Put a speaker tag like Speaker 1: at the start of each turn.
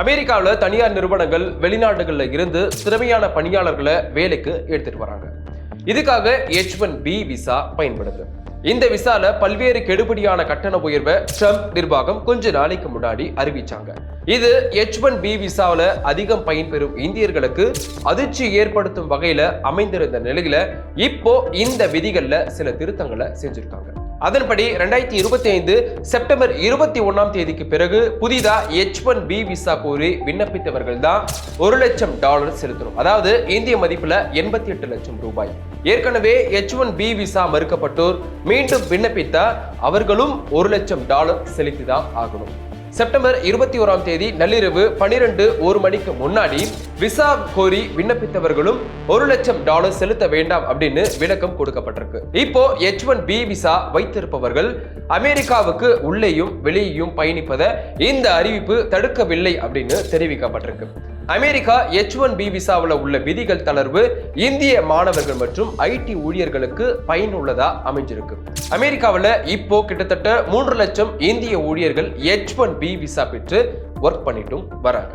Speaker 1: அமெரிக்காவில் தனியார் நிறுவனங்கள் வெளிநாடுகளில் இருந்து திறமையான பணியாளர்களை வேலைக்கு எடுத்துட்டு வராங்க. இதுக்காக எச் ஒன் பி விசா பயன்படுது. இந்த விசால பல்வேறு கெடுபடியான கட்டண உயர்வை ட்ரம்ப் நிர்வாகம் கொஞ்ச நாளைக்கு முன்னாடி அறிவிச்சாங்க. இது எச் ஒன் பி விசாவில் அதிகம் பயன்பெறும் இந்தியர்களுக்கு அதிர்ச்சி ஏற்படுத்தும் வகையில அமைந்திருந்த நிலையில இப்போ இந்த விதிகள்ல சில திருத்தங்களை செஞ்சிருக்காங்க. அதன்படி ரெண்டாயிரத்தி இருபத்தி ஐந்து செப்டம்பர் இருபத்தி ஒன்னாம் தேதிக்கு பிறகு புதிதா எச் ஒன் பி விசா கோரி விண்ணப்பித்தவர்கள் தான் ஒரு லட்சம் டாலர் செலுத்தணும். அதாவது இந்திய மதிப்புல எண்பத்தி எட்டு லட்சம் ரூபாய். ஏற்கனவே எச் ஒன் பி விசா மறுக்கப்பட்டோர் மீண்டும் விண்ணப்பித்த அவர்களும் ஒரு லட்சம் டாலர் செலுத்தி தான் ஆகணும். செப்டம்பர் இருபத்தி ஓராம் தேதி நள்ளிரவு பனிரெண்டு ஒரு மணிக்கு முன்னாடி விசா கோரி விண்ணப்பித்தவர்களும் ஒரு லட்சம் டாலர் செலுத்த வேண்டாம் அப்படின்னு விளக்கம் கொடுக்கப்பட்டிருக்கு. இப்போ எச் ஒன் பி விசா வைத்திருப்பவர்கள் அமெரிக்காவுக்கு உள்ளேயும் வெளியேயும் பயணிப்பதை இந்த அறிவிப்பு தடுக்கவில்லை அப்படின்னு தெரிவிக்கப்பட்டிருக்கு. அமெரிக்கா எச் ஒன் பி விசாவில் உள்ள விதிகள் தளர்வு இந்திய மாணவர்கள் மற்றும் ஐடி ஊழியர்களுக்கு பயனுள்ளதா அமைஞ்சிருக்கு. அமெரிக்காவில் இப்போ கிட்டத்தட்ட மூன்று லட்சம் இந்திய ஊழியர்கள் எச் ஒன் பி விசா பெற்று ஒர்க் பண்ணிட்டும் வராங்க.